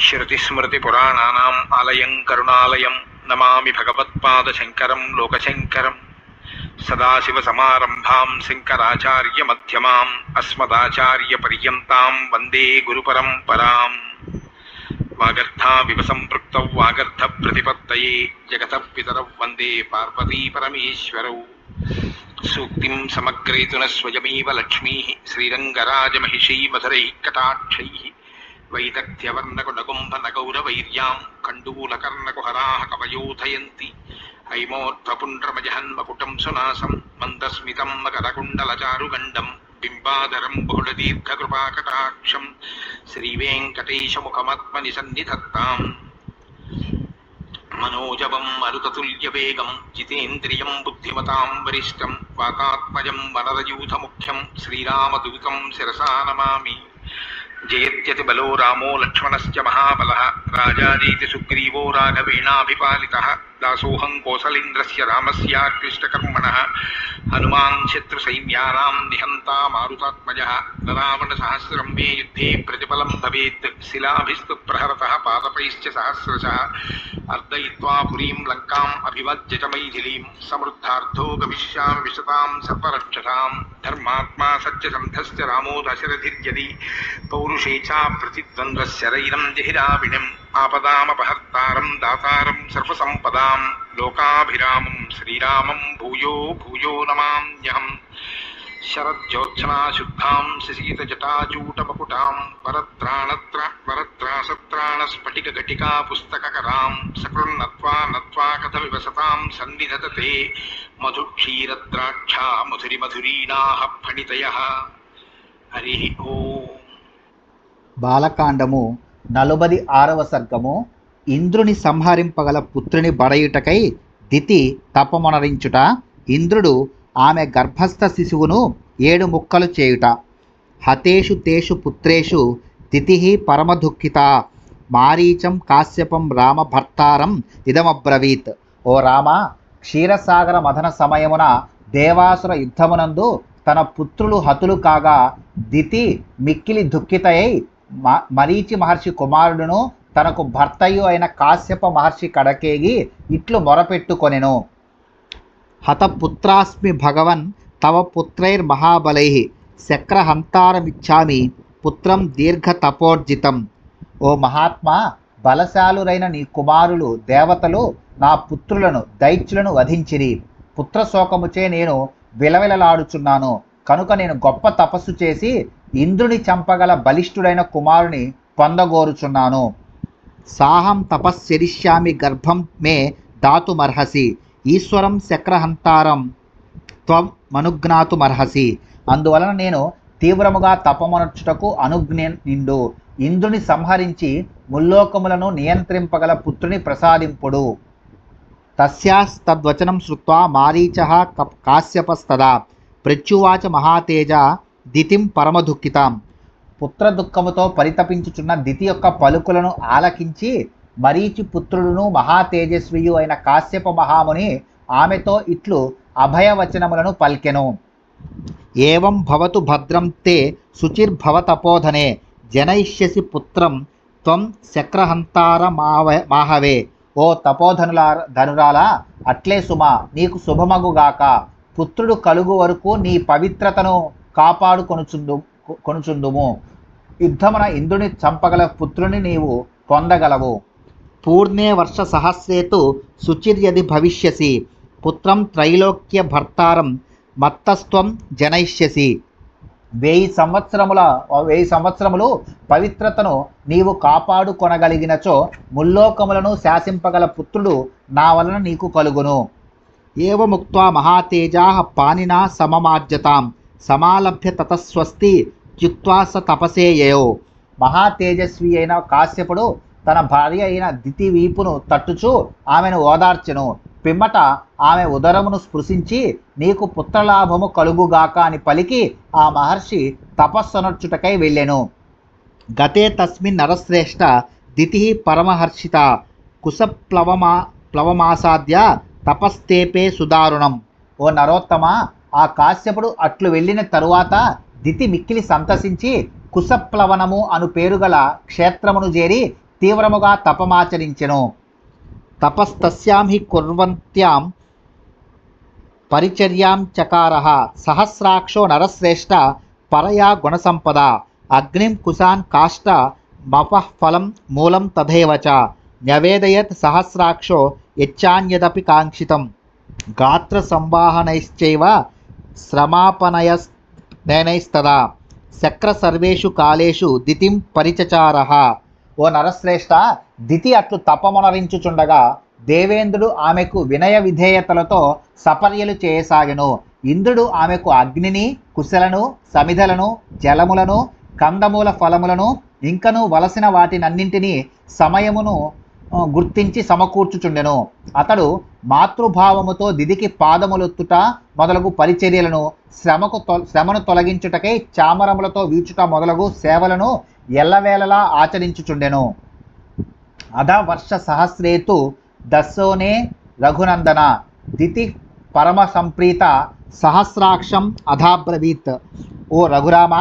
శృతిస్మృతిపురాణానాం ఆలయం కరుణాలయం నమామి భగవత్పాదశంకరం లోకశంకరం. సదాశివసమారంభాం శంకరాచార్యమధ్యమాం అస్మదాచార్యపర్యంతాం వందే గురుపరంపరాం. వాగర్థావివ సంపృక్తౌ వాగర్థ ప్రతిపత్తయే జగత పితరౌ వందే పార్వతీ పరమేశ్వరౌ. సూక్తిం సమగ్రేతున స్వయమేవ లక్ష్మీ శ్రీరంగరాజమహిషీ మధురై కటాక్షై వైదగ్ధ్యవర్ణకుడకుంభనగౌరవైర్యాం కండూలకర్ణకుహరాः కవయోధయంతి హైమోర్థపుండ్రమజహన్మకుటం సునాసం మందస్మితం మకరకుండలచారుగండం బింబాధరం బహుళదీర్ఘకృపాకటాక్షం శ్రీవేంకటేశముఖమాత్మని సన్నిధత్తాం మనోజవం మరుతతుల్యవేగం జితేంద్రియం బుద్ధిమతాం వరిష్టం వాతాత్మజం వనరయూథముఖ్యం శ్రీరామదూతం శిరసా నమామి జయత్యతి బలో రామో లక్ష్మణశ్చ మహాబల రాజాదీతి సుగ్రీవో రాఘవేణాభిపాలితः. దాసోహం కోసలేంద్రస్య రామస్యాక్లిష్టకర్మణ హనుమాన్ శత్రుసైన్యానాం మారుతాత్మజ. రావణ సహస్రం మే యుద్ధే ప్రతిఫలం భవేత్. శిలాభిస్తు ప్రహరత పాదపైశ్చ సహస్రశ. అర్దయిత్వా పురీం లంకాం అభివజ్య చ మైథిలీం. సమృద్ధార్థో గమిష్యామి విశతాం సర్వరక్షసాం. ధర్మాత్మా సత్యసంధశ్చ రామో దశరథిర్యది. పౌరుషే చ ప్రతిద్వంద్వశరైరం జహిరావిణం. ఆపదామపహర్తారం దాతారం సర్వసంపదా లోకాభిరామం శ్రీరామం భూయో భూయో నమామ్యహం. శరజ్యోత్సనాశుద్ధాం శశీతజటాచూటమకుటాం వరత్రాణత్ర వరత్రాసత్రాణస్ఫటికఘటికా పుస్తకకరాం సకృన్నత్వా నత్వా కథమివ సతాం సన్నిధతతే మధుక్షీరద్రాక్షా మధురి మధురీణాః ఫణితయः. హరి ఓ. బాలకాండము నలుబది ఆరవ సర్గము ఇంద్రుని సంహరింపగల పుత్రుని బడయుటకై దితి తపమొనరించుట. ఇంద్రుడు ఆమె గర్భస్థ శిశువును ఏడు ముక్కలు చేయుట. హతేషు తేషు పుత్రేషు తిథి పరమదుఃఖిత. మారీచం కాశ్యపం రామభర్తారం ఇదమబ్రవీత్. ఓ రామ క్షీరసాగర మథన సమయమున దేవాసుర యుద్ధమునందు తన పుత్రులు హతులు కాగా దితి మిక్కిలి దుఃఖితయై మ- మరీచి మహర్షి కుమారుడును తనకు భర్తయు అయిన కాశ్యప మహర్షి కడకేగి ఇట్లు మొరపెట్టుకొనెను. హతపుత్రాస్మి భగవన్ తవ పుత్రైర్ మహాబలై శక్రహంతారమిచ్చామి పుత్రం దీర్ఘ తపోర్జితం ఓ మహాత్మా బలశాలురైన నీ కుమారులు దేవతలు నా పుత్రులను దైత్యులను వధించిరి. పుత్రశోకముచే నేను విలవిలలాడుచున్నాను. కనుక నేను గొప్ప తపస్సు చేసి ఇంద్రుని చంపగల బలిష్ఠుడైన కుమారుని పొందగోరుచున్నాను. సాహం తపశ్చరిష్యామి గర్భం మే దాతుమర్హసి. ఈశ్వరం శక్రహంతారం త్వం మనుజ్ఞాతుమర్హసి అందువలన నేను తీవ్రముగా తపమనర్చుటకు అనుజ్ఞ నిండు. ఇంద్రుని సంహరించి ముల్లోకములను నియంత్రింపగల పుత్రుని ప్రసాదింపుడు. తస్యాస్తద్వచనం శ్రుత్వా మారీచ కాశ్యపస్తదా. ప్రత్యువాచ మహాతేజ దితిం పరమదుఃఖితాం. పుత్రదుఃఖముతో పరితపించుచున్న దితి యొక్క పలుకులను ఆలకించి మరీచి పుత్రుడును మహాతేజస్వియు అయిన కాశ్యప మహాముని ఆమెతో ఇట్లు అభయవచనములను పల్కెను. ఏవం భవతు భద్రం తే శుచిర్భవతపోధనే జనయిష్యసి పుత్రం త్వం శక్రహంతార మావ మాహవే. ఓ తపోధనుల ధనురాలా అట్లే సుమా నీకు శుభమగుగాక పుత్రుడు కలుగు వరకు నీ పవిత్రతను కాపాడుకొనుచుండు కొనుచుందుము యుద్ధమున ఇంద్రుని చంపగల పుత్రుని నీవు పొందగలవు. పూర్ణే వర్ష సహస్రేతు శుచిర్యది భవిష్యసి. పుత్రం త్రైలోక్య భర్తారం మత్తస్త్వం జనయిష్యసి. వెయ్యి సంవత్సరముల వెయ్యి సంవత్సరములు పవిత్రతను నీవు కాపాడుకొనగలిగినచో ముల్లోకములను శాసింపగల పుత్రుడు నా వలన నీకు కలుగును. ఏవముక్త మహాతేజా పానినా సమమార్జతాం. సమాలభ్య తతస్వస్తి త్యుక్త్వా తపసేయో తపసేయయో. మహా తేజస్వి అయిన కాశ్యపుడు తన భార్య అయిన దితి వీపును తట్టుచు ఆమెను ఓదార్చెను. పిమ్మట ఆమె ఉదరమును స్పృశించి నీకు పుత్రలాభము కలుగుగాక అని పలికి ఆ మహర్షి తపస్సునర్చుటకై వెళ్ళెను. గతే తస్మిన్ నరశ్రేష్ఠ దితి పరమహర్షిత కుశప్లవమా ప్లవమాసాద్య తపస్తేపే సుదారుణం. ఓ నరోత్తమ ఆ కాశ్యపుడు అట్లు వెళ్ళిన తరువాత దితి మిక్కిలి సంతసించి కుశప్లవనము అను పేరుగల క్షేత్రమును చేరి తీవ్రముగా తపమాచరించెను. తపస్తస్యాం హి కుర్వంత్యాం పరిచర్యాం చకార సహస్రాక్షో నరశ్రేష్ఠ పరయా గుణసంపద అగ్నిం కుశాన్ కాష్ట మపః ఫలం మూలం తథైవ చ న్యవేదయత్ సహస్రాక్షో యచ్చాన్యదపి కాంక్షితం. గాత్ర సంవాహనైశ్చైవ శ్రమాపనయనైస్తదా శక్ర సర్వేషు కాలేషు దితిం పరిచచారహ. ఓ నరశ్రేష్ఠ దితి అట్లు తపమునరించుచుండగా దేవేంద్రుడు ఆమెకు వినయ విధేయతలతో సపర్యలు చేయసాగెను. ఇంద్రుడు ఆమెకు అగ్నిని కుశలను సమిధలను జలములను కందమూల ఫలములను ఇంకను వలసిన వాటినన్నింటినీ సమయమును గుర్తించి సమకూర్చుచుండెను. అతడు మాతృభావముతో దిదికి పాదములొత్తుట మొదలగు పరిచర్యలను శ్రమకు తొ శ్రమను తొలగించుటకై చామరములతో వీచుట మొదలగు సేవలను ఎల్లవేళలా ఆచరించుచుండెను. అధ వర్ష సహస్రేతు దశోనే రఘునందన దితి పరమ సంప్రీత సహస్రాక్షం అధాబ్రవీత్. ఓ రఘురామ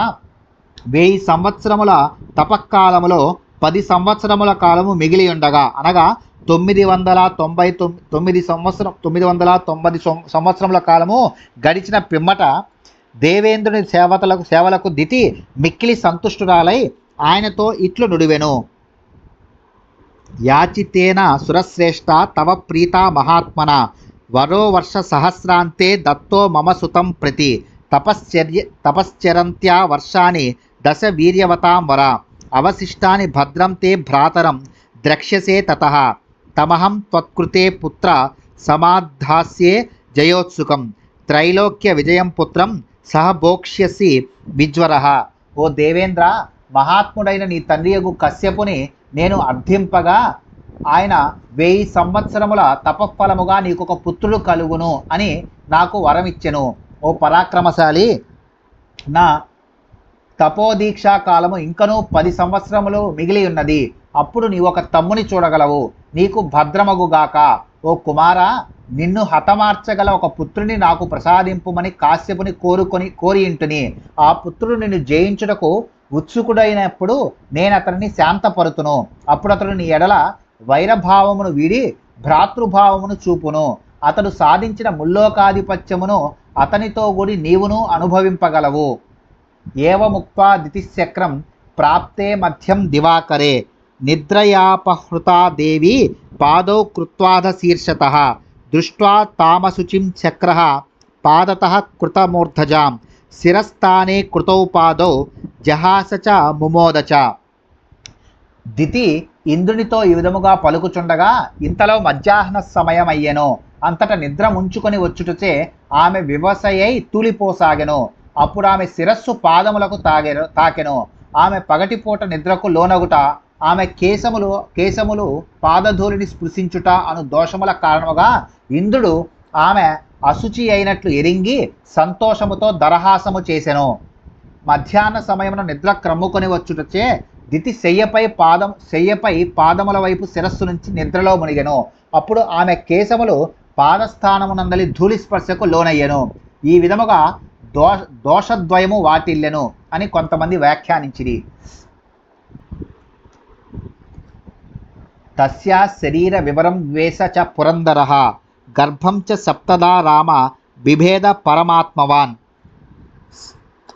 వెయ్యి సంవత్సరముల తపక్కాలములో పది సంవత్సరముల కాలము మిగిలి ఉండగా అనగా తొమ్మిది వందల తొంభై తొమ్మిది సంవత్సరం తొమ్మిది వందల తొంభై సంవత్సరముల కాలము గడిచిన పిమ్మట దేవేంద్రుని సేవతలకు సేవలకు దితి మిక్కిలి సంతుష్టురాలై ఆయనతో ఇట్లు నుడివెను. యాచితేన సురశ్రేష్ఠ తవ ప్రీత మహాత్మన వరో వర్ష సహస్రాంతే దత్తో మమ సుతం ప్రతి తపశ్చర్య తపశ్చరంత్యా వర్షాని దశ వీర్యవతాం వర. అవశిష్టాని భద్రం తే భ్రాతరం ద్రక్ష్యసే తతః తమహం త్వత్కృతే పుత్ర సమాధాస్యే జయోత్సుకం త్రైలోక్య విజయం పుత్రం సహభోక్ష్యసి విజ్వర ఓ దేవేంద్ర మహాత్ముడైన నీ తండ్రియగు కశ్యపుని నేను అర్థింపగా ఆయన వెయ్యి సంవత్సరముల తపఫలముగా నీకు ఒక పుత్రుడు కలుగును అని నాకు వరమిచ్చెను. ఓ పరాక్రమశాలి నా తపోదీక్షా కాలము ఇంకనూ పది సంవత్సరములు మిగిలి ఉన్నది. అప్పుడు నీవు ఒక తమ్ముని చూడగలవు. నీకు భద్రమగుగాక ఓ కుమారా నిన్ను హతమార్చగల ఒక పుత్రుని నాకు ప్రసాదింపుమని కాశ్యపుని కోరుకొని కోరియింటుని. ఆ పుత్రుడు నిన్ను జయించుటకు ఉత్సుకుడైనప్పుడు నేను అతనిని శాంతపరుతును. అప్పుడు అతడు నీ ఎడల వైరభావమును వీడి భ్రాతృభావమును చూపును. అతడు సాధించిన ముల్లోకాధిపత్యమును అతనితో కూడి నీవును అనుభవింపగలవు. ఏవముక్వా దితిశక్రం ప్రాప్తే మధ్యం దివాకరే నిద్రయాపహృతా దేవి పాదౌ కృత్వాధ శీర్షత దృష్ట్వా తామశుచిం చక్ర పాదత కృతమూర్ధజాం శిరస్థానే కృతౌ పాదౌ జహాస చ ముమోదచ దితి ఇంద్రునితో ఈ విధముగా పలుకుచుండగా ఇంతలో మధ్యాహ్న సమయం అయ్యెను అంతట నిద్ర ముంచుకొని వచ్చుటచే ఆమె వివసయై తూలిపోసాగెను. అప్పుడు ఆమె శిరస్సు పాదములకు తాగెను తాకెను. ఆమె పగటిపూట నిద్రకు లోనగుట ఆమె కేశములు కేశములు పాదధూళిని స్పృశించుట అను దోషముల కారణముగా ఇంద్రుడు ఆమె అశుచి అయినట్లు ఎరింగి సంతోషముతో దరహాసము చేసెను. మధ్యాహ్న సమయమున నిద్ర క్రమ్ముకొని వచ్చుటచే దితి శయ్యపై పాదం శయ్యపై పాదముల వైపు శిరస్సు నుంచి నిద్రలో మునిగెను. అప్పుడు ఆమె కేశములు పాదస్థానమునందలి ధూళి స్పర్శకు లోనయ్యను. ఈ విధముగా దోష దోషద్వయము వాటిల్లెను అని కొంతమంది వ్యాఖ్యానించిరి. తస్యా శరీర వివరం ద్వేష చ పురందర గర్భం చ సప్తదా రామ విభేద పరమాత్మవాన్.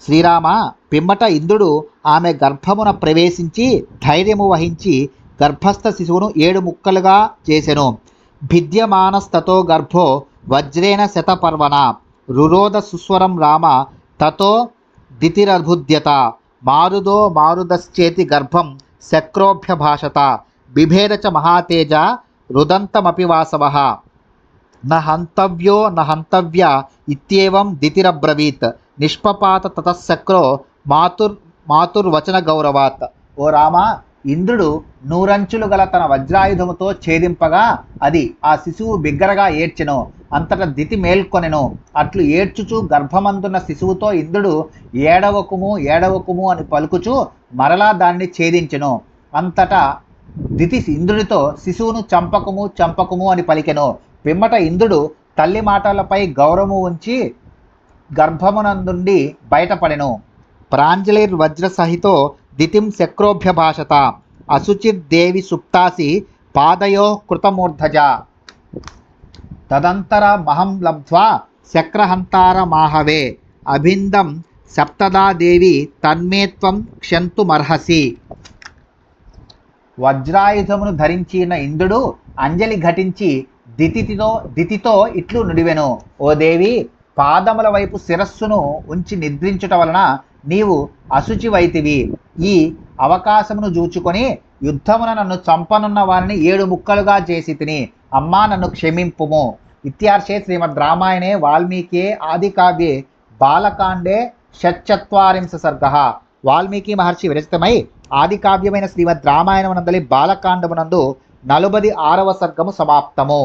శ్రీరామ పిమ్మట ఇంద్రుడు ఆమె గర్భమున ప్రవేశించి ధైర్యము వహించి గర్భస్థ శిశువును ఏడు ముక్కలుగా చేసెను. భిద్యమానస్తతో గర్భో వజ్రేణ శతపర్వణ. రురోధ సుస్వరం రామ తతో దితిరభుద్యత మారుదో మారుదశ్చేతి గర్భం శక్రోభ్య భాషత బిభేద చ మహాతేజ రుదంతమపి వాసవ. న హంతవ్యో న హంతవ్య ఇత్యేవం దితిరబ్రవీత్ నిష్పపాత తతశక్రో మాతుర్ మాతుర్వచన గౌరవాత్. ఓ రామ ఇంద్రుడు నూరంచులు గల తన వజ్రాయుధముతో ఛేదింపగా అది ఆ శిశువు బిగ్గరగా ఏడ్చెను. అంతట దితి మేల్కొనెను. అట్లు ఏడ్చుచు గర్భమందున్న శిశువుతో ఇంద్రుడు ఏడవకుము ఏడవకుము అని పలుకుచు మరలా దాన్ని ఛేదించెను. అంతటా దితి ఇంద్రుడితో శిశువును చంపకము చంపకము అని పలికెను. పిమ్మట ఇంద్రుడు తల్లి మాటలపై గౌరవము ఉంచి గర్భమునందుండి బయటపడెను. ప్రాంజలిర్వజ్ర సహితో దితిం శక్రోభ్య భాషత అశుచిర్దేవి సుప్తాసి పాదయో కృతమూర్ధజ. తదంతర మహం లబ్ధ్వా శక్రహంతారమాహవే. అభిందం సప్తదా దేవి క్షంతుమర్హసి. వజ్రాయుధమును ధరించిన ఇంద్రుడు అంజలి ఘటించి దితితో దితితో ఇట్లు నుడివెను. ఓ దేవి పాదముల వైపు శిరస్సును ఉంచి నిద్రించుట వలన నీవు అశుచివైతివి. ఈ అవకాశమును చూచుకొని యుద్ధమున నన్ను చంపనున్న వారిని ఏడు ముక్కలుగా చేసి తిని అమ్మా నన్ను క్షమింపుము. ఇత్యార్షే శ్రీమద్ రామాయణే వాల్మీకియే ఆది కావ్యే బాలకాండే షట్చత్వారింశ సర్గ. వాల్మీకి మహర్షి విరచితమై ఆది కావ్యమైన శ్రీమద్ రామాయణమునందలి బాలకాండమునందు నలుబది ఆరవ సర్గము సమాప్తము.